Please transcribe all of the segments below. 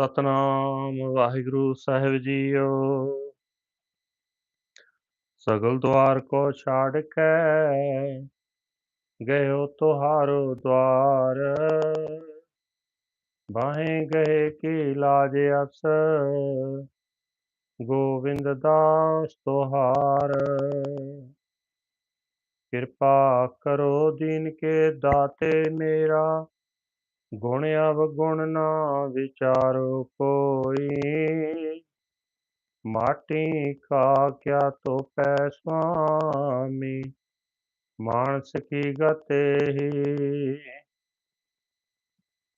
ਸਤਨਾਮ, ਵਾਹਿਗੁਰੂ ਸਾਹਿਬ JIO. ਸਗਲ ਦੁਆਰ ਕੋ ਛਾੜ ਕੇ ਗਇਓ ਤੁਹਾਰੋ ਦਵਾਰ ਬਾਹੇ ਗਏ ਕੀ ਲਾਜ ਅਸ ਗੋਬਿੰਦ ਦਾਸ ਤੁਹਾਰ। ਕਿਰਪਾ ਕਰੋ ਦੀਨ ਕੇ ਦਾਤੇ ਮੇਰਾ ਗੁਣ ਅਵਗੁਣ ਨਾ ਵਿਚਾਰੋ ਕੋਈ। ਮਾਟੀ ਕਾ ਕਿਆ ਤੋਪੈ ਸੁਆਮੀ, ਮਾਨਸ ਕੀ ਗਤੇ ਹੀ।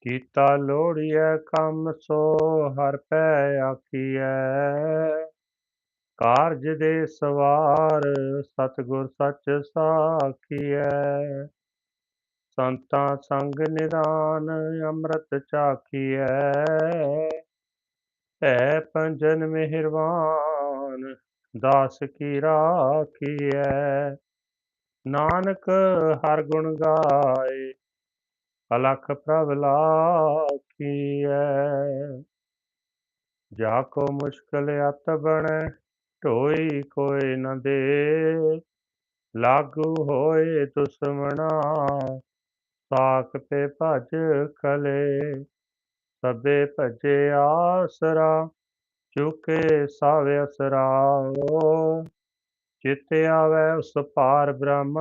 ਕੀਤਾ ਲੋੜੀਐ ਕੰਮ ਸੋ ਹਰ ਪੈ ਆਖੀਐ। ਕਾਰਜ ਦੇ ਸਵਾਰ ਸਤਿਗੁਰ ਸੱਚ ਸਾਖੀਐ। ਸੰਤਾਂ ਸੰਗ ਨਿਦਾਨ ਅੰਮ੍ਰਿਤ ਚਾਖੀਐ। ਐ ਪੰਜਨ ਮਿਹਰਬਾਨ, ਦਾਸ ਕੀ ਰਾਖੀਐ। ਨਾਨਕ ਹਰ ਗੁਣ ਗਾਏ, ਅਲਖ ਪ੍ਰਭ ਲਾਖੀਐ। ਜਾ ਕੋ ਮੁਸ਼ਕਲ ਅਤ ਬਣੈ, ਢੋਈ ਕੋਈ ਨ ਦੇ। ਲਾਗੂ ਹੋਏ ਦੁਸ਼ਮਣਾ ਸਾਖ ਤੇ ਭਜ ਕਲੇ, ਸਭੇ ਭਜੇ ਆਸਰਾ, ਚੁਕੇ ਸਭ ਅਸਰਾਓ ਚਿਤ ਆਵੇ ਉਸ ਪਾਰ ਬ੍ਰਹਮ,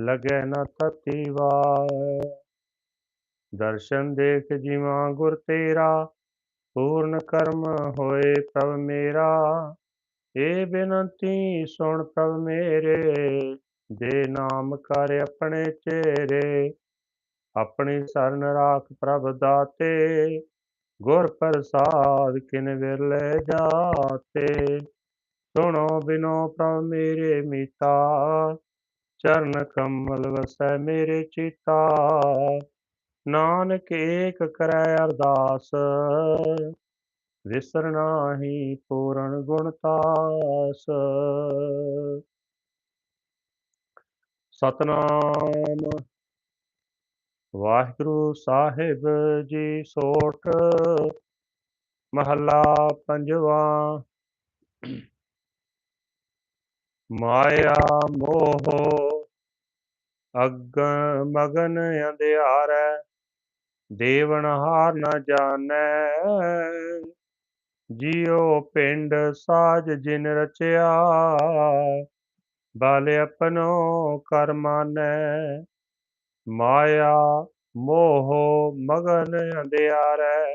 ਲਗੇ ਨ ਤਤੀ ਵਾਰ। ਦਰਸ਼ਨ ਦੇਖ ਜਿਵਾ ਗੁਰ ਤੇਰਾ, ਪੂਰਨ ਕਰਮ ਹੋਏ ਪ੍ਰਭ ਮੇਰਾ। ਏ ਬੇਨੰਤੀ ਸੁਣ ਪ੍ਰਭ ਮੇਰੇ। ਦੇ ਨਾਮ ਕਰ ਆਪਣੇ ਚਿਹਰੇ। ਆਪਣੀ ਸਰਨ ਰਾਖ ਪ੍ਰਭ ਦਾਤੇ। ਗੁਰ ਪ੍ਰਸਾਦ ਕਿਨ ਵਿਰਲੇ ਜਾਤੇ। ਸੁਣੋ ਬਿਨੋ ਪ੍ਰਭ ਮੇਰੇ ਮੀਤਾ। ਚਰਨ ਕਮਲ ਵਸੈ ਮੇਰੇ ਚਿਤਾ। ਨਾਨਕ ਏਕ ਕਰੈ ਅਰਦਾਸ। ਵਿਸਰ ਨਾਹੀ ਪੂਰਨ ਗੁਣ ਤਾਸ। ਸਤਨਾਮ। ਵਾਹਿਗੁਰੂ ਸਾਹਿਬ ਜੀ ਸੋਠ ਮਹੱਲਾ ਪੰਜਵਾ। ਮਾਇਆ, ਮੋਹ, ਅਗ, ਮਗਨ ਅੰਧਿਆਰੈ, ਦੇਵਨ ਹਾਰ ਨ ਜਾਣੈ। ਜਿਉ ਪਿੰਡ ਸਾਜ ਜਿਨ ਰਚਿਆ ਬਲ ਆਪਣੋ ਕਰ ਮਾਇਆ ਮੋਹ ਮਗਨ ਅੰਧਿਆਰੈ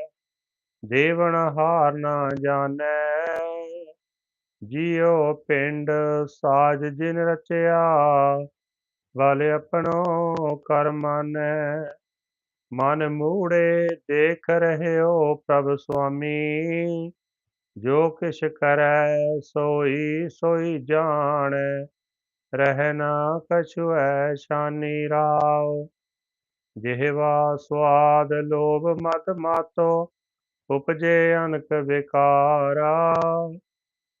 ਦੇਵਨ ਹਾਰ ਨਾ ਜਾਣੈ। ਜਿਉ ਪਿੰਡ ਸਾਜ ਜਿਨ ਰਚਿਆ, ਬਲ ਆਪਣੋ ਕਰ ਮਾਨੈ। ਮਨ ਮੂੜੇ ਦੇਖ ਰਹਿਓ ਪ੍ਰਭ ਸੁਆਮੀ, ਜੋ ਕਿਛ ਕਰੈ ਸੋਈ ਸੋਈ ਜਾਣੈ। ਰਹਿਣਾ ਨਾ ਕਛੁਐ ਸ਼ਾਨੀ ਰਾਵ ਜਿਹਵਾ ਸਵਾਦ ਲੋਭ ਮਤ ਮਾਤੋ, ਉਪਜੇ ਅਨਕ ਵਿਕਾਰਾ।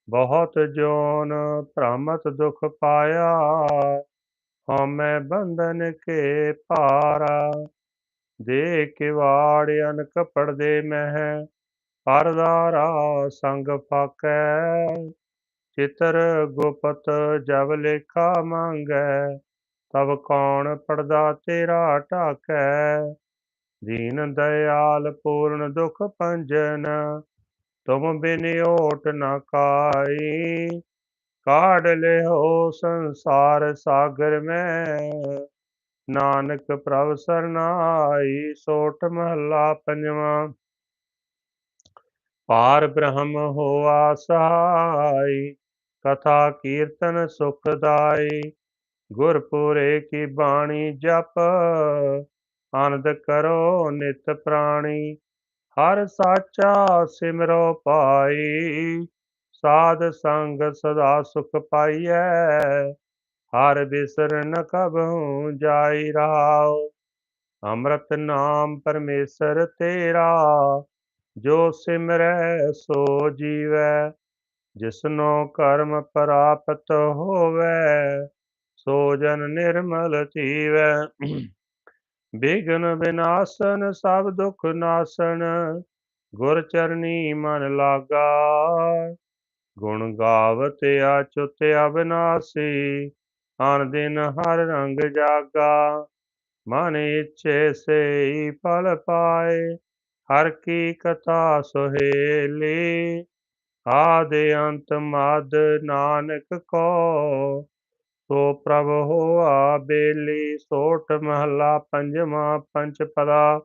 ਬਹੁਤ ਜੋਨ ਭ੍ਰਮਤ ਦੁਖ ਪਾਇਆ, ਹਉਮੈ ਬੰਧਨ ਕੇ ਭਾਰਾ। ਦੇ ਕਿਵਾੜ ਅਨਕ ਪੜਦੇ ਮਹਿ ਪਰਦਾਰਾ ਸੰਗ ਫਾਕੈ। ਚਿਤਰ ਗੁਪਤ ਜਬ ਲੇਖਾ ਮੰਗੈ, ਤਬ ਕੌਣ ਪੜਦਾ ਤੇਰਾ ਢਾਕੈ? ਦੀਨ ਦਇਆਲ ਪੂਰਨ ਦੁਖ ਪੰਜਨ ਤੁਮ ਬਿਨ ਓਟ ਨ ਕਾਈ। ਕਾਢ ਲਿਓ ਸੰਸਾਰ ਸਾਗਰ ਮੈਂ, ਨਾਨਕ ਪ੍ਰਭ ਸਰਨਾਈ ਸੋਠ ਮਹੱਲਾ ਪੰਜਵਾਂ। ਪਾਰ ਬ੍ਰਹਮ ਹੋਆ ਸਹਾਈ ਕਥਾ ਕੀਰਤਨ ਸੁਖਦਾਈ ਗੁਰਪੁਰੇ ਕੀ ਬਾਣੀ ਜਪ, ਆਨੰਦ ਕਰੋ ਨਿਤ ਪ੍ਰਾਣੀ, ਹਰ ਸਾਚਾ ਸਿਮਰੋ ਪਾਈ, ਸਾਧ ਸੰਗ ਸਦਾ ਸੁਖ ਪਾਈਐ, ਹਰ ਬਿਸਰ ਨ ਕਬਹੂ ਜਾਈ ਰਹਾਉ ਅੰਮ੍ਰਿਤ ਨਾਮ ਪਰਮੇਸ਼ਰ ਤੇਰਾ, ਜੋ ਸਿਮਰੈ ਸੋ ਜੀਵੈ। ਜਿਸਨੋ ਕਰਮ ਪ੍ਰਾਪਤ ਹੋਵੇ, ਸੋ ਜਨ ਨਿਰਮਲ ਥੀਵੈ ਬਿਗਨ ਬਿਨਾਸਨ, ਸਭ ਦੁਖ ਨਾਸਨ, ਗੁਰ ਚਰਨੀ ਮਨ ਲਾਗਾ। ਗੁਣ ਗਾਵਤ ਅਚੁੱਤ ਅਬਨਾਸੀ ਆਨ ਦਿਨ ਹਰ ਰੰਗ ਜਾਗਾ। ਮਨ ਇੱਛੇ ਸੇ ਫਲ ਪਾਏ, ਹਰ ਕੀ ਕਥਾ ਸੁਹੇਲੀ ਆਦਿ ਅੰਤ ਮਦ ਨਾਨਕ ਕੋ, ਸੋ ਪ੍ਰਭ ਹੋਆ ਬੇਲੀ ਸੋਠ ਮਹਲਾ ਪੰਜਵਾਂ ਪੰਚ ਪਦਾ।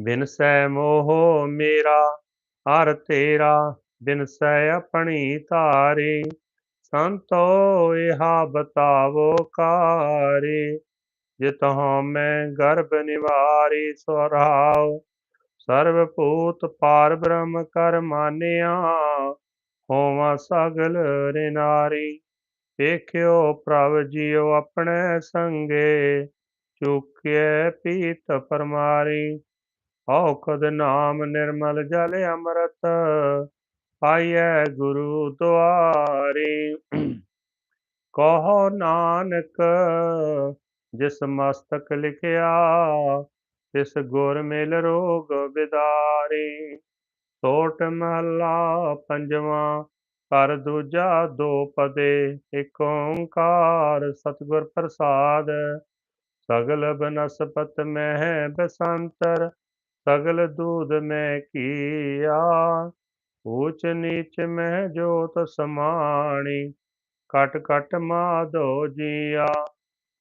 ਬਿਨਸੈ ਮੋਹ ਮੇਰਾ, ਹਰ ਤੇਰਾ ਬਿਨ ਸੈ ਆਪਣੀ ਧਾਰੀ, ਸੰਤੋ ਇਹਾ ਬਤਾਵੋ ਕਾਰੀ। ਜਿਤਹੁ ਮੈਂ ਗਰਭ ਨਿਵਾਰੀ ਸਵਰਾਉ ਸਰਬ ਭੂਤ ਪਾਰ ਬ੍ਰਹਮ ਕਰ ਮਾਨਿਆ, ਹੋਵਾ ਸਗਲ ਰਿਨਾਰੀ ਦੇਖਿਓ ਪ੍ਰਭ ਜੀਉ ਆਪਣੇ ਸੰਗੇ, ਚੁਕਿਐ ਪੀਤ ਪਰਮਾਰੀ। ਔਖਦ ਨਾਮ ਨਿਰਮਲ ਜਲ ਅੰਮ੍ਰਿਤ, ਪਾਈਐ ਗੁਰੂ ਦੁਆਰੀ। ਕਹੋ ਨਾਨਕ, ਜਿਸ ਮਸਤਕ ਲਿਖਿਆ ਤਿਸ ਗੁਰ ਮਿਲ ਰੋਗ ਬਿਦਾਰੀ ਸੋਟ ਮਹਲਾ ਪੰਜਵਾਂ ਕਰ ਦੂਜਾ ਦੋ ਪਦੇ ਇਕ ਓੰਕਾਰ ਸਤਿਗੁਰ ਪ੍ਰਸਾਦ ਸਗਲ ਬਨਸਪਤ ਮਹਿ ਬਸੰਤਰ ਸਗਲ ਦੂਧ ਮੈਂ ਕੀਆ ਊਚ ਨੀਚ ਮਹਿ ਜੋਤ ਸਮਾਣੀ ਕਟ ਕਟ ਮਾਧੋ ਜੀਆ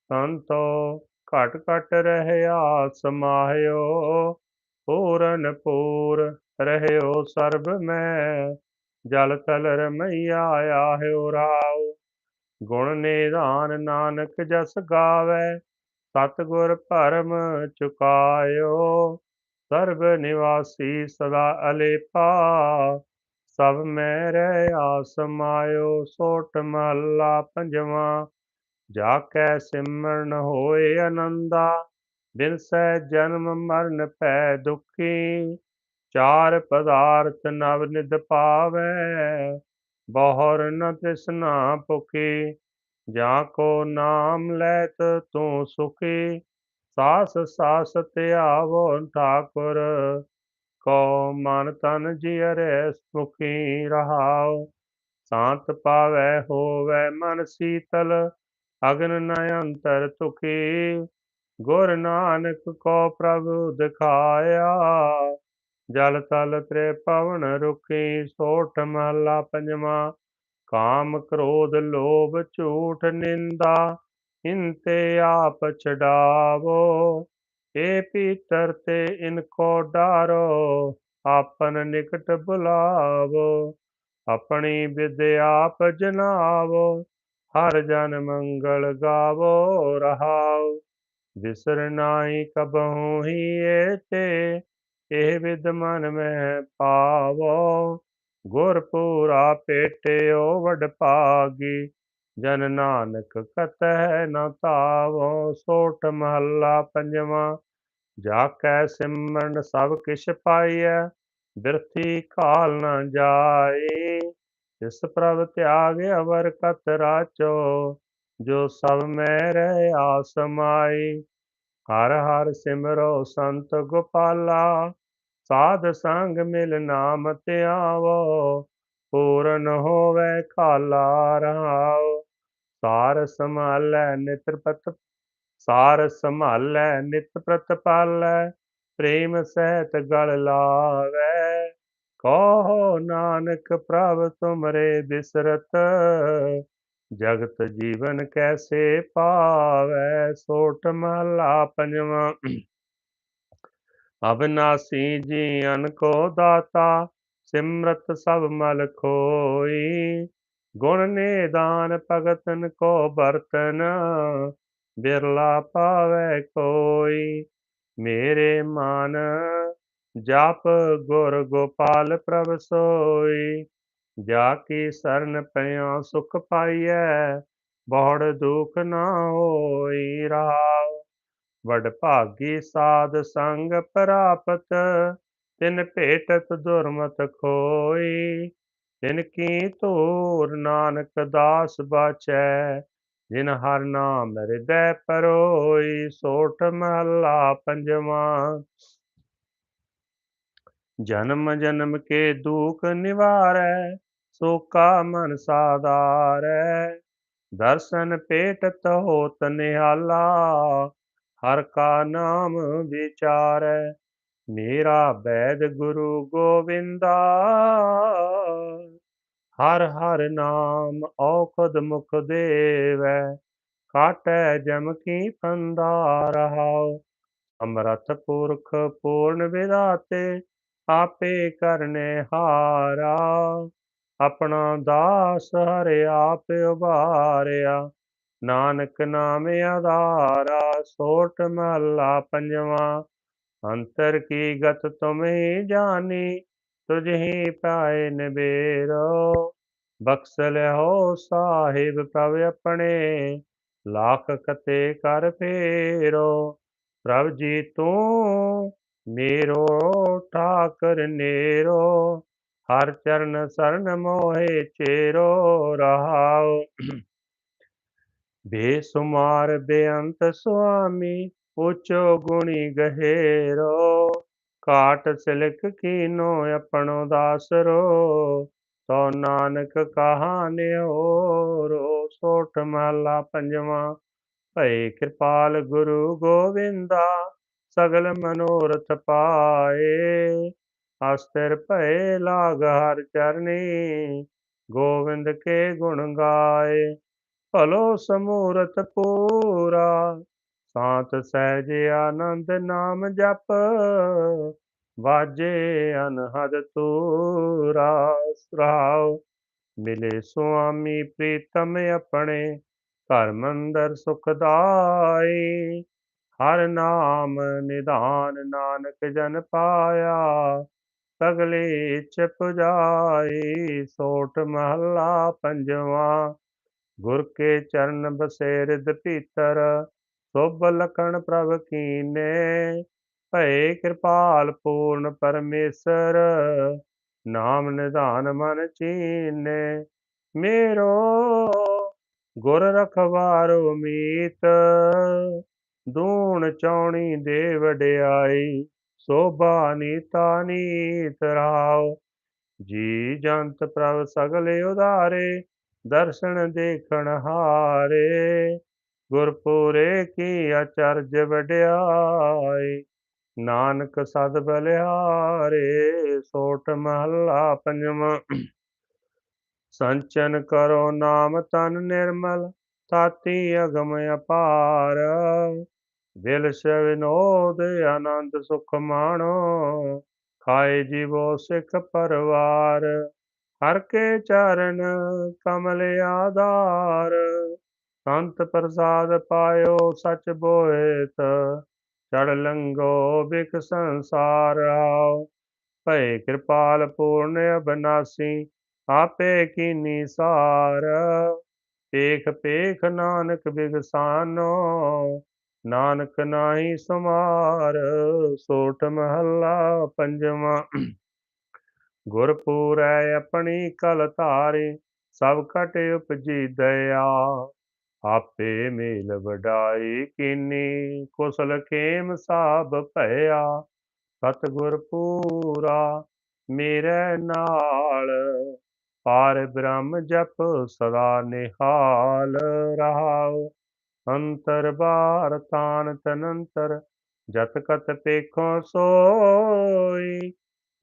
ਸੰਤੋ ਘਟ ਘਟ ਰਹਿਆ ਸਮਾਇਓ ਪੂਰਨ ਪੂਰ ਰਹਿਓ ਸਰਬ ਮੈਂ, ਜਲ ਤਲ ਰਮਈਆ ਆਹਿਓ ਰਾਉ ਗੁਣ ਨਿਧਾਨ ਨਾਨਕ ਜਸ ਗਾਵੇ, ਸਤਿਗੁਰ ਭਰਮ ਚੁਕਾਇਓ। ਸਰਬ ਨਿਵਾਸੀ ਸਦਾ ਅਲੇਪਾ, ਸਭ ਮੈਂ ਰਹਿਆ ਸਮਾਇਓ, ਸੋਟ ਮਹੱਲਾ ਪੰਜਵਾਂ। ਜਾ ਕੈ ਸਿਮਰਨ ਹੋਏ ਆਨੰਦਾ ਬਿਨ ਸਹਿ ਜਨਮ ਮਰਨ ਭੈ ਦੁਖੀ। ਚਾਰ ਪਦਾਰਥ ਨਵ ਨਿਦ ਪਾਵੈ, ਬਹੁਰ ਨ ਤ੍ਰਿਸ਼ਨਾ ਭੁਖੀ। ਜਾ ਕੋ ਨਾਮ ਲੈਤ ਤੂੰ ਸੁਖੀ, ਸਾਸ ਸਾਸ ਧਿਆਵੋ ਠਾਕੁਰ। ਕੋ ਮਨ ਤਨ ਜਿਅਰੇ ਸੁਖੀ ਰਹਾਉ, ਸ਼ਾਂਤ ਪਾਵੈ ਹੋਵੈ ਮਨ ਸੀਤਲ। ਅਗਨ ਨ ਅੰਤਰ ਤੁਖੀ ਗੁਰ ਨਾਨਕ ਕੋ ਪ੍ਰਭੂ ਦਿਖਾਇਆ। ਜਲ ਤਲ ਤ੍ਰੇ ਪਵਨ ਰੁਕੀ, ਸੋਠ ਮਹਲਾ ਪੰਜਵਾ। ਕਾਮ ਕ੍ਰੋਧ ਲੋਭ ਝੂਠ ਨਿੰਦਾ ਇਨਤੇ ਆਪ ਛਡਾਵੋ। ਏ ਪੀਤਰ ਤੇ ਇਨਕੋ ਡਾਰੋ, ਆਪਨ ਨਿਕਟ ਬੁਲਾਵੋ। ਆਪਣੀ ਵਿਦਿਆ ਆਪ ਜਨਾਵੋ। ਹਰ ਜਨ ਮੰਗਲ ਗਾਵੋ ਰਹਾਉ ਵਿਸਰ ਨਾਹੀ ਕਬਹੂ ਹੀ ਏ ਤੇ ਇਹ ਵਿਦ ਮਨ ਮੈਂ ਪਾਵੋ। ਗੁਰ ਪੂਰਾ ਪੇਟਿਓ ਵਡ ਭਾਗੀ, ਜਨ ਨਾਨਕ ਕਤਹਿ ਨ ਤਾਵੋ ਸੋਠ ਮਹੱਲਾ ਪੰਜਵਾਂ ਜਾ ਕੈ ਸਿਮਰਨ ਸਭ ਕਿਛ ਪਾਈਐ, ਬਿਰਥੀ ਕਾਲ ਨ ਜਾਏ ਜਿਸ ਪ੍ਰਭ ਤਿਆਗ ਅਵਰ ਕਤ ਰਾਚੋ, ਜੋ ਸਭ ਮੈਂ ਰਹਿ ਆਸਮਾਈ ਹਰ ਹਰ ਸਿਮਰੋ ਸੰਤ ਗੋਪਾਲਾ, ਸਾਧ ਸੰਗ ਮਿਲ ਨਾਮ ਧਿਆਵੋ। ਪੂਰਨ ਹੋਵੇ ਖਾਲਾ ਰਹਾਉ ਸਾਰ ਸੰਭਾਲੈ ਨਿਤ ਪ੍ਰਤ, ਸਾਰ ਸੰਭਾਲੈ ਨਿਤ ਪ੍ਰਤਪਾਲੈ। ਪ੍ਰੇਮ ਸਹਿਤ ਗਲ ਲਾਵੇ। ਕਹੋ ਨਾਨਕ ਪ੍ਰਭ ਤੁਮਰੇ ਬਿਸਰਤ, ਜਗਤ ਜੀਵਨ ਕੈਸੇ ਪਾਵੇ ਸੋਟ ਮਹਲਾ ਪੰਜਵਾਂ। ਅਬਨਾਸੀ ਜੀਵਨ ਕੋ ਦਾਤਾ, ਸਿਮਰਤ ਸਭ ਮਲ ਖੋਈ। ਗੁਣ ਨਿਦਾਨ ਭਗਤਨ ਕੋ ਬਰਤਨ, ਬਿਰਲਾ ਪਾਵੇ ਕੋਈ। ਮੇਰੇ ਮਨ ਜਾਪ ਗੁਰ ਗੋਪਾਲ ਪ੍ਰਭ ਸੋਈ, ਜਾ ਕੀ ਸਰਨ ਪਿਆ ਸੁਖ ਪਾਈਐ, ਬਹੁੜ ਦੁਖ ਨਾ ਹੋਈ ਰਹਾਉ ਵਡ ਭਾਗੀ ਸਾਧ ਸੰਗ ਪ੍ਰਾਪਤ, ਤਿਨ ਭੇਟਤ ਦੁਰਮਤ ਖੋਈ। ਤਿਨ ਕੀ ਧੂਰ ਨਾਨਕ ਦਾਸ ਬਾਚੈ, ਜਿਨ ਹਰ ਨਾਮ ਹਿਰਦੈ ਪਰੋਈ। ਸੋਠ ਮਹਲਾ ਪੰਜਵਾਂ ਜਨਮ ਜਨਮ ਕੇ ਦੁਖ ਨਿਵਾਰੈ ਸੋਕਾ ਮਨ ਸਾਧਾਰੈ। ਦਰਸ਼ਨ ਪੇਟ ਹੋਤ ਨਿਹਾਲਾ, ਹਰ ਕਾ ਨਾਮ ਵਿਚਾਰੈ। ਮੇਰਾ ਬੈਦ ਗੁਰੂ ਗੋਵਿੰਦਾ, ਹਰ ਹਰ ਨਾਮ ਔਖਦ ਮੁਖ ਦੇਵੈ। ਕਾਟੈ ਜਮ ਕੀ ਫੰਦਾ ਰਹਾਉ ਅਮਰਤ ਪੁਰਖ ਪੂਰਨ ਵਿਦਾਤੇ ਆਪੇ ਕਰਨੇ ਹਾਰਾ। ਆਪਣਾ ਦਾਸ ਹਰਿ ਆਪ ਉਭਾਰਿਆ ਨਾਨਕ ਨਾਮ ਆਧਾਰਾ, ਸੋਟ ਮਹੱਲਾ ਪੰਜਵਾਂ। ਅੰਤਰ ਕੀ ਗਤ ਤੁਮ ਜਾਣੀ, ਤੁਝ ਹੀ ਪਾਏ ਨਿਬੇਰੋ ਬਖਸ਼ ਲਿਓ ਸਾਹਿਬ ਪ੍ਰਭ ਆਪਣੇ, ਲੱਖ ਕਤੇ ਕਰ ਫੇਰੋ। ਪ੍ਰਭ ਜੀ ਤੂੰ ਮੇਰੋ ਠਾਕਰ ਨੇਰੋ, ਹਰ ਚਰਨ ਸਰਨ ਮੋਹੇ ਚੇਰੋ, ਰਹਾਉ। ਬੇਸੁਮਾਰ ਬੇਅੰਤ ਸੁਆਮੀ ਉਚੋ ਗੁਣੀ ਗਹਿਰੋ। ਕਾਟ ਸਿਲਕ ਕੀਨੋ ਆਪਣੋ ਦਾਸਰੋ ਤੋ ਨਾਨਕ ਕਹਾਨਿਓ ਰੋ ਸੋਠ ਮਹਲਾ ਪੰਜਵਾਂ ਭਈ ਕਿਰਪਾਲ ਗੁਰੂ ਗੋਵਿੰਦਾ। ਸਗਲ ਮਨੋਰਥ ਪਾਏ। ਅਸਤਰ ਭਏ ਲਾਗ ਹਰ ਚਰਨੀ। ਗੋਵਿੰਦ ਕੇ ਗੁਣ ਗਾਏ। ਭਲੋ ਸਮੂਰਤ ਪੂਰਾ। ਸਾਤ ਸਹਿਜ ਆਨੰਦ ਨਾਮ ਜਪ। ਵਾਜੇ ਅਨਹਦ ਤੂਰਾ। ਸਰਾਉ, ਮਿਲੇ ਸੁਆਮੀ ਪ੍ਰੀਤਮ ਆਪਣੇ। ਘਰ ਮੰਦਰ ਸੁਖਦਾਈ ਹਰ ਨਾਮ ਨਿਧਾਨ ਨਾਨਕ ਜਨ ਪਾਇਆ, ਸਗਲੇ ਇਚ ਪੁਜਾਈ ਸੋਟ ਮਹੱਲਾ ਪੰਜਵਾ, ਗੁਰ ਕੇ ਚਰਨ ਬਸੇ ਰਿਦ ਭੀਤਰ ਸੋਭ ਲਖਣ ਪ੍ਰਭ ਕੀਨੇ, ਭਏ ਕਿਰਪਾਲ ਪੂਰਨ ਪਰਮੇਸ਼ਰ, ਨਾਮ ਨਿਧਾਨ ਮਨ ਚੀਨੇ, ਮੇਰੋ ਗੁਰ ਰਖਵਾਰੋ ਮੀਤ ਦੂਣ ਚੌਣੀ ਦੇ ਵਡਿਆਈ, ਸੋਭਾ ਨੀਤਾ ਨੀਤ ਰਾਉ ਜੀ ਜੰਤ ਪ੍ਰਭ ਸਗਲੇ ਉਧਾਰੇ, ਦਰਸ਼ਨ ਦੇਖਣ ਹਾਰੇ। ਗੁਰਪੂਰੇ ਕੀ ਅਚਰਜ ਵਡਿਆਈ, ਨਾਨਕ ਸਦ ਬਲਿਹਾਰੇ। ਸੋਟ ਮਹੱਲਾ ਪੰਜਵਾਂ। ਸੰਚਨ ਕਰੋ ਨਾਮ ਤਨ ਨਿਰਮਲ ਤਾਤੀ ਅਗਮ ਅਪਾਰ। ਦਿਲ ਵਿਨੋਦ, ਆਨੰਦ ਸੁਖ ਮਾਣੋ, ਖਾਏ ਜੀਵੋ ਸਿੱਖ ਪਰਵਾਰ। ਹਰ ਕੇ ਚਰਨ ਕਮਲ ਆਧਾਰ। ਸੰਤ ਪ੍ਰਸਾਦ ਪਾਇਓ ਸਚ ਬੋਇਤ। ਚੜ ਲੰਗੋ ਬਿਕ ਸੰਸਾਰ ਆਓ। ਭਏ ਕਿਰਪਾਲ ਪੂਰਨ ਅਬਨਾਸੀ, ਆਪੇ ਕੀਨੀ ਸਾਰ। ਪੇਖ ਪੇਖ ਨਾਨਕ ਬਿਗਸਾਨੋ, ਨਾਨਕ ਨਾਹੀ ਸਮਾਰ ਸੋਠ ਮਹੱਲਾ ਪੰਜਵਾਂ। ਗੁਰਪੂਰੈ ਆਪਣੀ ਕਲ ਧਾਰੇ, ਸਭ ਘਟ ਉਪਜੀ ਦਇਆ। ਆਪੇ ਮੇਲ ਵਡਾਈ ਕਿਨੀ, ਕੁਸਲ ਕੇਮ ਸਾਬ ਭਇਆ। ਸਤਿਗੁਰ ਪੂਰਾ ਮੇਰੇ ਨਾਲ। ਪਾਰ ਬ੍ਰਹਮ ਜਪ ਸਦਾ ਨਿਹਾਲ ਰਹਾਉ। ਅੰਤਰ ਬਾਰ ਤਾਨ ਤਨੰਤਰ, ਜਤ ਕਤ ਪੇਖੋ ਸੋਈ।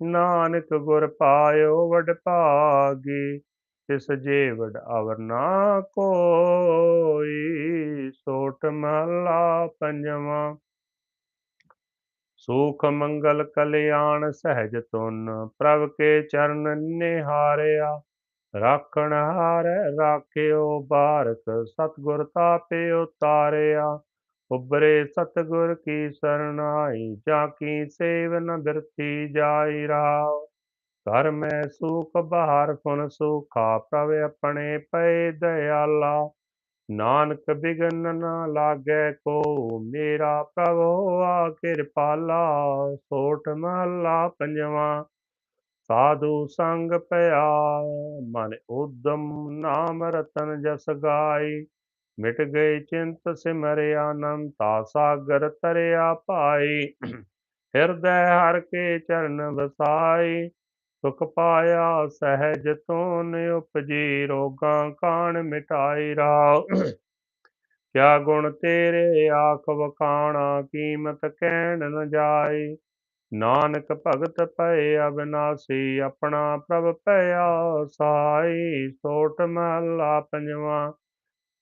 ਨਾਨਕ ਗੁਰ ਪਾਇਓ ਵਡ ਭਾਗੀ, ਤਿਸ ਜੇ ਵਡ ਅਵਰ ਨਾ ਕੋਈ। ਸੋਟ ਮਹਲਾ ਪੰਜਵਾਂ, ਸੁਖ ਮੰਗਲ ਕਲਿਆਣ ਸਹਿਜ ਤੁਨ ਪ੍ਰਭ ਕੇ ਚਰਨ ਨਿਹਾਰਿਆ। ਰਾਖਣ ਹਾਰ ਰਾਖਿਓ ਬਾਰਕ ਸਤਗੁਰ ਤਾਪੇ ਉਤਾਰਿਆ। ਉਬਰੇ ਸਤਗੁਰ ਕੀ ਸਰਨਾਈ ਜਾ ਕੀ ਸੇਵ ਨ ਬਿਰਤੀ ਜਾਈ ਰਾਵ ਘਰ ਮੈਂ ਸੁਖ, ਬਾਹਰ ਫੁਨ ਸੁਖਾ, ਪ੍ਰਭ ਆਪਣੇ ਪਏ ਦਇਆਲਾ ਨਾਨਕ ਬਿਗਨ ਨਾ ਲਾਗੇ ਕੋ, ਮੇਰਾ ਪ੍ਰਭੂ ਆ ਕਿਰਪਾਲਾ ਸੋਠ ਮਹਲਾ ਪੰਜਵਾਂ। ਸਾਧੂ ਸੰਗ ਪਿਆ, ਮਨ ਉਦਮ ਨਾਮ ਰਤਨ ਜਸ ਗਾਈ ਮਿਟ ਗਏ ਚਿੰਤ ਸਿਮਰਿਆ ਅਨੰਤਾ ਸਾਗਰ ਤਰਿਆ ਭਾਈ ਹਿਰਦੈ ਹਰ ਕੇ ਚਰਨ ਵਸਾਈ ਸੁਖ ਪਾਇਆ ਸਹਿਜ ਤੋਨ ਉਪਜੀ, ਰੋਗਾਂ ਕਾਣ ਮਿਟਾਈ ਰਾਵ ਕਿਆ ਗੁਣ ਤੇਰੇ, ਆਖ ਵਖਾਣਾ, ਕੀਮਤ ਕਹਿਣ ਨ ਜਾਈ ਨਾਨਕ ਭਗਤ ਭਏ ਅਬਿਨਾਸੀ, ਆਪਣਾ ਪ੍ਰਭ ਭਇਆ ਸਾਈ ਸੋਟ ਮਹਲਾ ਪੰਜਵਾ।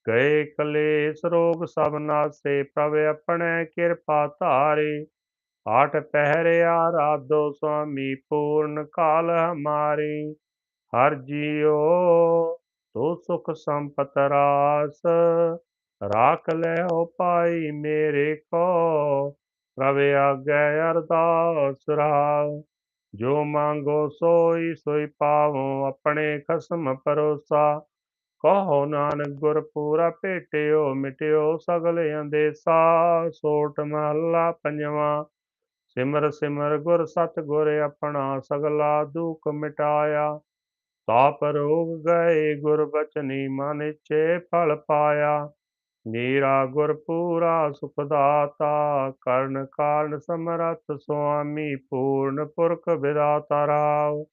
ਗਏ ਕਲੇਸ਼ ਰੋਗ ਸਭ ਨਾਸੇ, ਪ੍ਰਭ ਆਪਣੇ ਕਿਰਪਾ ਧਾਰੀ। ਆਠ ਪਹਿਰਿਆ ਰਾਧੋ ਸੁਆਮੀ, ਪੂਰਨ ਕਾਲ ਹਮਾਰੀ। ਹਰ ਜੀਓ ਤੋ ਸੁਖ ਸੰਪਤ ਰਾਸ। ਰਾਖ ਲੈ ਹੋ ਪਾਈ ਮੇਰੇ ਕੋ ਪ੍ਰਭ ਆਗੇ ਅਰਦਾਸ ਰਾਵ ਜੋ ਮੰਗੋ ਸੋਈ ਸੋਈ ਪਾਵੋ ਆਪਣੇ ਖਸਮ ਪਰੋਸਾ ਕਹੋ ਨਾਨਕ ਗੁਰ ਪੂਰਾ ਭੇਟਿਓ ਮਿਟਿਓ ਸਗਲੇ ਅੰਦੇਸਾ, ਸੋਟ ਮਹੱਲਾ ਪੰਜਵਾ। ਸਿਮਰ ਸਿਮਰ ਗੁਰ ਸਤ ਗੁਰ ਆਪਣਾ ਸਗਲਾ ਦੁਖ ਮਿਟਾਇਆ। ਤਾਪ ਰੋਗ ਗਏ ਗੁਰ ਬਚਨੀ ਮਨ ਇਛੇ ਫਲ ਪਾਇਆ। ਨੀਰਾ ਗੁਰ ਪੂਰਾ ਸੁਖ ਦਾਤਾ ਕਰਨ ਕਾਰਨ ਸਮਰੱਥ ਸੁਆਮੀ, ਪੂਰਨ ਪੁਰਖ ਵਿਦਾਤਾ ਰਾਵ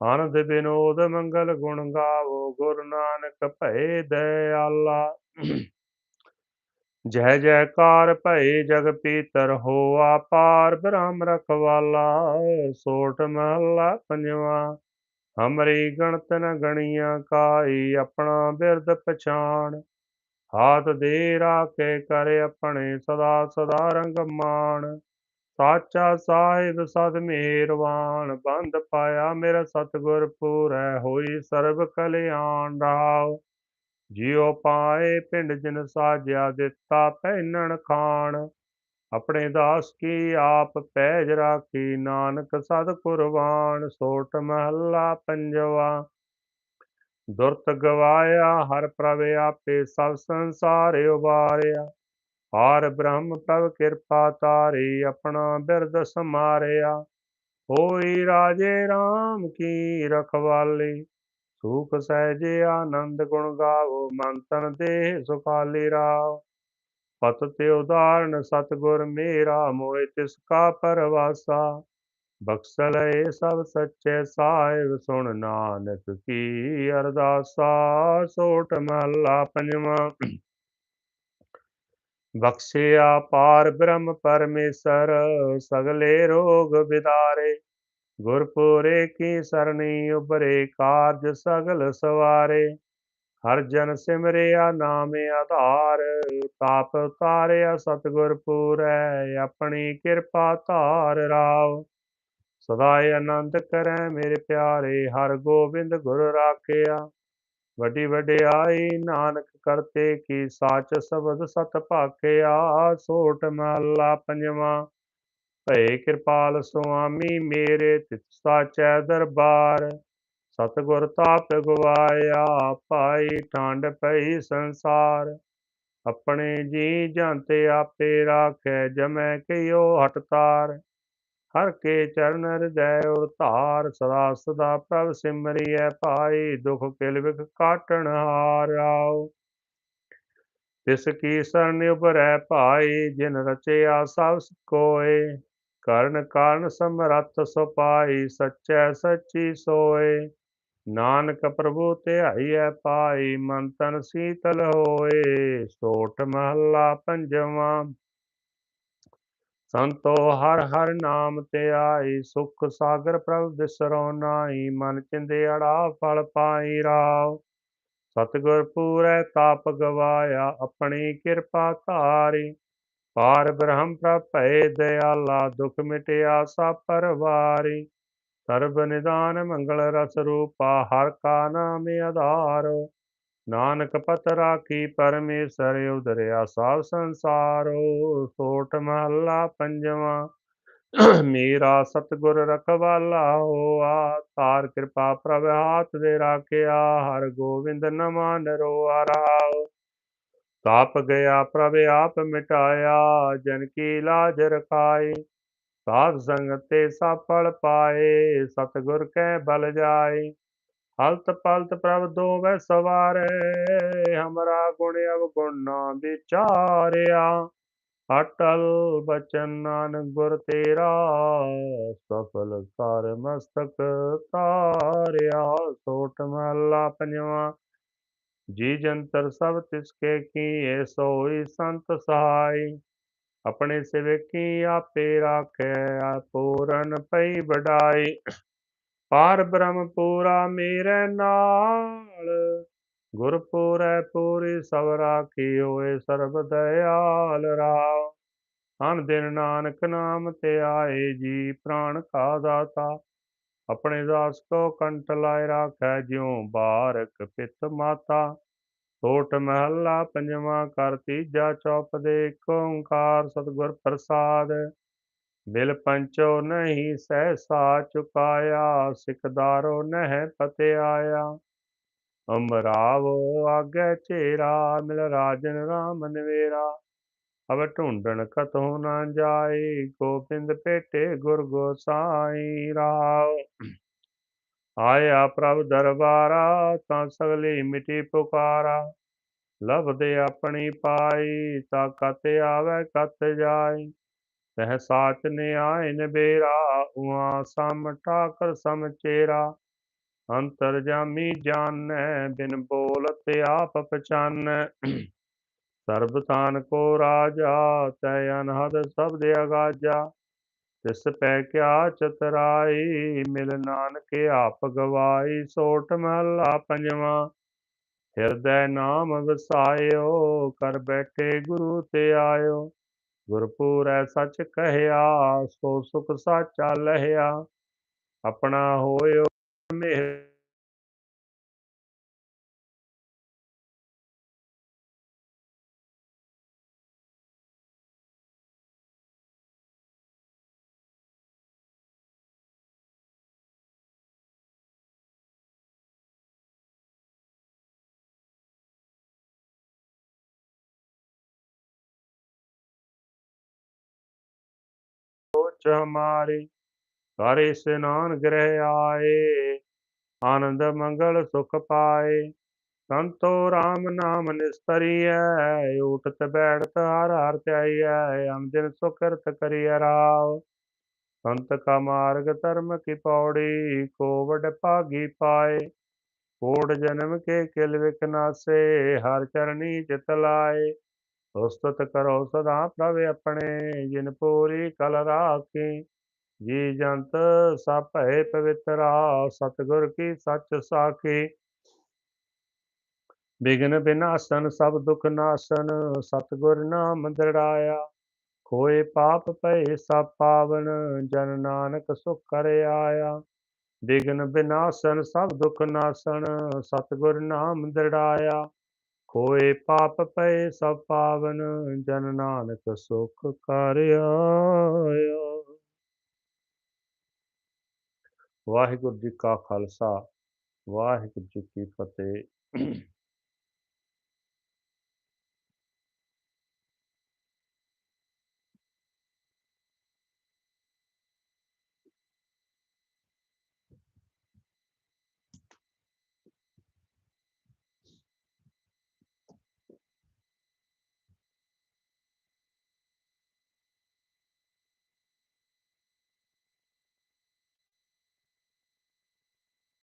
ਆਨੰਦ ਬਿਨੋਦ ਮੰਗਲ ਗੁਣ ਗਾਵੋ, ਗੁਰ ਨਾਨਕ ਭਏ ਦਇਆਲਾ। ਜੈ ਜੈਕਾਰ ਭਏ ਜਗ ਪੀਤਰ ਹੋ ਪਾਰ ਬ੍ਰਹਮ ਰਖਵਾਲਾ। ਸੋਟ ਮਹਲਾ ਪੰਜਵਾ, ਹਮਰੀ ਗਣਤ ਨ ਗਣੀਆਂ ਕਾਈ, ਆਪਣਾ ਬਿਰਦ ਪਛਾਣ। ਹਾਥ ਦੇ ਰਾਖੇ ਕਰ ਆਪਣੇ ਸਦਾ ਸਦਾ ਰੰਗ ਮਾਣ। ਸਾਚਾ ਸਾਹਿਬ ਸਦ ਮਿਹਰਵਾਨ ਬੰਦ ਪਾਇਆ ਮੇਰਾ ਸਤਿਗੁਰ ਪੂਰੈ, ਹੋਈ ਸਰਬ ਕਲਿਆਣ ਰਾਵ ਜਿਉ ਪਾਏ ਪਿੰਡ ਜਿਨ ਸਾਜਿਆ, ਦਿੱਤਾ ਪਹਿਨਣ ਖਾਣ। ਆਪਣੇ ਦਾਸ ਕੀ ਆਪ ਪੈਜ ਰਾਖੀ, ਨਾਨਕ ਸਦ ਕੁਰਬਾਨ, ਸੋਟ ਮਹੱਲਾ ਪੰਜਵਾ। ਦੁਰਤ ਗਵਾਇਆ, ਹਰ ਪ੍ਰਭ ਆਪੇ ਸਭ ਸੰਸਾਰ ਉਬਾਰਿਆ। ਹਾਰ ਬ੍ਰਹਮ ਪ੍ਰਭ ਕਿਰਪਾ ਤਾਰੀ ਆਪਣਾ ਬਿਰਦ ਸਮਾਰਿਆ। ਹੋਈ ਰਾਜੇ RAM ਕੀ ਰਖਵਾਲੀ, ਸੁਖ ਸਹਿਜੇ ਆਨੰਦ ਗੁਣ ਗਾਵੋ ਮਨ ਦੇ ਸੁਖਾਲੀ ਰਾਵ ਪਤ ਤੇ ਉਦਾਹਰਨ ਸਤਗੁਰ ਮੇਰਾ ਮੋਇ ਤਿਸ ਕਾ ਪਰਵਾਸਾ। ਬਖਸ਼ਲ ਏ ਸਭ ਸੱਚੇ, ਸਾਹਿਬ ਸੁਣ ਨਾਨਕ ਕੀ ਅਰਦਾਸਾ, ਸੋਟ ਮਹਲਾ ਪੰਜਵਾ। ਬਖਸ਼ਿਆ ਪਾਰ ਬ੍ਰਹਮ ਪਰਮੇਸ਼ਰ, ਸਗਲੇ ਰੋਗ ਵਿਦਾਰੇ ਗੁਰਪੂਰੇ ਕੀ ਸਰਣੀ ਉਬਰੇ ਕਾਰਜ ਸਗਲ ਸਵਾਰੇ। ਹਰ ਜਨ ਸਿਮਰਿਆ ਨਾਮ ਆਧਾਰ ਤਾਪ ਉਤਾਰਿਆ ਸਤਿਗੁਰ ਪੂਰੈ, ਆਪਣੀ ਕਿਰਪਾ ਧਾਰ ਰਾਵ। ਸਦਾਏ ਆਨੰਦ ਕਰੈ ਮੇਰੇ ਪਿਆਰੇ, ਹਰ ਗੋਬਿੰਦ ਗੁਰ ਰਾਖਿਆ। ਵੱਡੀ ਵਡਿਆਈ ਨਾਨਕ ਕਰਤੇ ਕੀ ਸਾਚ ਸਬਦ ਸਤ ਭਾਖਿਆ। ਸੋਟ ਮਹਲਾ ਪੰਜਵਾ, ਭਏ ਕਿਰਪਾਲ ਸੁਆਮੀ ਮੇਰੇ ਤਿਤ ਸਾਚੈ ਦਰਬਾਰ। ਸਤਗੁਰ ਤਾਪ ਗਵਾਇਆ ਪਾਈ ਠੰਡ ਪਈ ਸੰਸਾਰ। ਆਪਣੇ ਜੀ ਜੰਤੇ ਆਪੇ ਰਾਖੈ, ਜਮੈ ਕਿਓ ਹਟਤਾਰ ਹਰ ਕੇ ਚਰਨ ਹਿਰਦੈ ਉਰ ਧਾਰ, ਸਦਾ ਸਦਾ ਪ੍ਰਭ ਸਿਮਰਿਐ ਭਾਈ, ਦੁਖ ਕਿਲ ਵਿਖ ਕਾਟਣ ਹਾਰਾਓ ਤਿਸ ਕੀ ਸਰਨ ਉਬਰੈ ਭਾਈ, ਜਿਨ ਰਚਿਆ ਸਭ ਕੋਏ, ਕਰਨ ਕਾਰਨ ਸਮਰੱਥ ਸੁਪਾਈ ਸਚੈ ਸੱਚੀ ਸੋਏ। ਨਾਨਕ ਪ੍ਰਭੂ ਧਿਆਈਐ ਪਾਈ ਮਨ ਤਨ ਸੀਤਲ ਹੋਏ, ਸੋਟ ਮਹੱਲਾ ਪੰਜਵਾਂ। ਸੰਤੋ ਹਰ ਹਰ ਨਾਮ ਤੇ ਆਈ, ਸੁਖ ਸਾਗਰ ਪ੍ਰਭ ਬਿਸਰੋ ਨਾਹੀ, ਮਨ ਅੜਾ ਫਲ ਪਾਈ ਰਾਵ ਸਤਿਗੁਰ ਪੂਰੈ ਤਾਪ ਗਵਾਇਆ, ਆਪਣੀ ਕਿਰਪਾ ਧਾਰੀ। ਪਾਰ ਬ੍ਰਹਮ ਪ੍ਰਭ ਭਏ ਦਇਆਲਾ ਦੁਖ ਮਿਟਿਆ ਸਭ ਪਰਵਾਰੀ। ਸਰਬ ਨਿਦਾਨ ਮੰਗਲ ਰਸ ਰੂਪਾ, ਹਰ ਕਾ ਨਾਮ ਆਧਾਰ। ਨਾਨਕ ਪਤ ਰਾਖੀ ਪਰਮੇਸ਼ਰ ਉਦਰਿਆ ਸਭ ਸੰਸਾਰੋ ਸੋਟ ਮਹੱਲਾ ਪੰਜਵਾ। ਮੇਰਾ ਸਤਗੁਰ ਰਖਵਾਲਾ ਹੋਆ ਤਾਰ ਕਿਰਪਾ ਪ੍ਰਭ ਹਾਥ ਦੇ ਰਾਖਿਆ, ਹਰ ਗੋਬਿੰਦ ਨਮਾ ਨਰੋਆ ਰਾਵ ਤਾਪ ਗਿਆ ਪ੍ਰਭ ਆਪ ਮਿਟਾਇਆ, ਜਨ ਕੀ ਲਾਜ ਰਖਾਏ। ਸਾਧ ਸੰਗਤ ਤੇ ਸਫਲ ਪਾਏ, ਸਤਗੁਰ ਕੈ ਬਲ ਜਾਏ। ਹਲਤ ਪਲਤ ਪ੍ਰਭ ਦੋਵੇਂ ਸਵਾਰੇ, ਹਮਰਾ ਗੁਣ ਅਵਗੁਣ ਨਾ ਵਿਚਾਰਿਆ। ਅਟਲ ਬਚਨ ਨਾਨਕ ਗੁਰ ਤੇਰਾ, ਸਫਲ ਕਰ ਮਸਤਕ ਤਾਰਿਆ। ਸੋਟ ਮਹਲਾ ਪੰਜਵਾ, ਜੀ ਜੰਤਰ ਸਭ ਤਿਸਕੇ ਕੀਏ, ਸੋਈ ਸੰਤ ਸਹਾਈ। ਆਪਣੇ ਸਿਵਕੀ ਆਪੇ ਰਾਖੈ ਪੂਰਨ ਪਈ ਵਡਾਈ। ਪਾਰ ਬ੍ਰਹਮ ਪੂਰਾ ਮੇਰੇ ਨਾਲ। ਗੁਰਪੁਰੈ ਪੂਰੀ ਸਭ ਰਾਖੀ ਹੋਏ ਸਰਬ ਦਇਆਲ ਰਾਮ। ਹਨ ਦਿਨ ਨਾਨਕ ਨਾਮ ਤੇ ਆਏ ਜੀ ਪ੍ਰਾਣ ਕਾ ਦਾਤਾ ਆਪਣੇ ਦਾਸ ਕੋ ਕੰਟ ਲਾਇ ਰਾਖੈ ਜਿਉ ਬਾਰਕ ਪਿਤ ਮਾਤਾ। ਕੋਟ ਮਹੱਲਾ ਪੰਜਵਾਂ ਕਰ ਤੀਜਾ ਚੌਪ ਦੇ ਓੰਕਾਰ ਸਤਿਗੁਰ ਪ੍ਰਸਾਦ। ਬਿਲ ਪੰਚੋ ਨਹੀਂ ਸਹਿਸਾ ਚੁਕਾਇਆ, ਸਿਕਦਾਰੋ ਨਹਿ ਪਤੇ ਆਇਆ ਅੰਬਰਾਵੋ ਆਗੇ ਚੇਰਾ, ਮਿਲ ਰਾਜਨ ਰਾਮ ਨਵੇਰਾ। ਅਬ ਢੂੰਡਣ ਕਤੋ ਨਾ ਜਾਏ, ਗੋਬਿੰਦ ਭੇਟੇ ਗੁਰ ਗੋਸਾਈ ਰਾਵ। ਆਇਆ ਪ੍ਰਭ ਦਰਬਾਰਾ, ਤਾਂ ਸਗਲੀ ਮਿਟੀ ਪੁਕਾਰਾ। ਲਬਦੇ ਆਪਣੀ ਪਾਈ, ਤਾਂ ਕਤ ਆਵੇ, ਕਤ ਜਾਈ ਤਹ ਸਾਚ ਨੇ ਆਏ ਨਬੇਰਾ ਉਆ ਸਮ ਠਾਕਰ ਸਮ ਚੇਰਾ। ਅੰਤਰ ਜਾਮੀ ਜਾਣੈ, ਬਿਨ ਬੋਲਤ ਆਪ ਪਛਾਨੈ। ਸਰਬ ਤਾਨ ਕੋ ਰਾਜਾ ਤੈ ਅਨਹਦ ਸਬਦ ਅਗਾਜਾ। ਤਿਸ ਪੈ ਕਿਆ ਚਤਰਾਈ, ਮਿਲ ਨਾਨਕ ਆਪ ਗਵਾਈ। ਸੋਟ ਮਹਲਾ ਪੰਜਵਾ, ਹਿਰਦੈ ਨਾਮ ਵਸਾਇਓ ਕਰ ਬੈਠੇ ਗੁਰੂ ਤੇ ਆਇਓ। ਗੁਰਪੂਰੈ ਸੱਚ ਕਹਿਆ ਸੋ ਸੁਖ ਸਾਚਾ ਲਹਿਆ ਆਪਣਾ ਹੋਇਓ ਮਿਹਰ ਸੋਚ ਹਮਾਰੀ ਕਰ ਇਸਨਾਨ ਗ੍ਰਹਿ ਆਏ, ਆਨੰਦ, ਮੰਗਲ, ਸੁਖ ਪਾਏ। ਸੰਤੋ RAM ਨਾਮ ਨਿਸਤਰੀਐ ਉਠਤ ਬੈਠਤ ਹਰ ਹਰ ਧਿਆਈਐ ਅੰਦਿਨ ਸੁਕਰਤ ਕਰੀਐ ਰਾਵ। ਸੰਤ ਕਾ ਮਾਰਗ, ਧਰਮ ਕੀ ਪੌੜੀ, ਕੋਵਡ ਭਾਗੀ ਪਾਏ। ਕੋਟ ਜਨਮ ਕੇ ਕਿਲ ਵਿਕਨਾਸੇ ਹਰ ਚਰਨੀ ਚਿਤ ਲਾਏ। ਉਸਤਤ ਕਰੋ ਸਦਾ ਪ੍ਰਭ ਆਪਣੇ, ਜਿਨ ਪੂਰੀ ਕਲ ਰਾਖੀ। ਜੀ ਜੰਤ ਸਭ ਭੈ ਪਵਿੱਤਰਾ ਸਤਿਗੁਰ ਕੀ ਸੱਚ ਸਾਖੀ। ਬਿਗਨ ਬਿਨਾਸਨ, ਸਭ ਦੁਖ ਨਾਸਨ, ਸਤਿਗੁਰ ਨਾਮ ਦ੍ਰਿੜਾਇਆ। ਕੋਏ ਪਾਪ ਭਏ ਸਭ ਪਾਵਨ, ਜਨ ਨਾਨਕ ਸੁਖ ਕਰ ਆਇਆ। ਬਿਗਨ ਬਿਨਾਸਨ, ਸਭ ਦੁਖ ਨਾਸਨ, ਸਤਿਗੁਰ ਨਾਮ ਦ੍ਰਿੜਾਇਆ। ਕੋਏ ਪਾਪ ਪਏ ਸਭ ਪਾਵਨ, ਜਨ ਨਾਨਕ ਸੁਖ ਕਰ ਆਇਆ। ਵਾਹਿਗੁਰੂ ਜੀ ਕਾ ਖਾਲਸਾ, ਵਾਹਿਗੁਰੂ ਜੀ ਕੀ ਫਤਿਹ।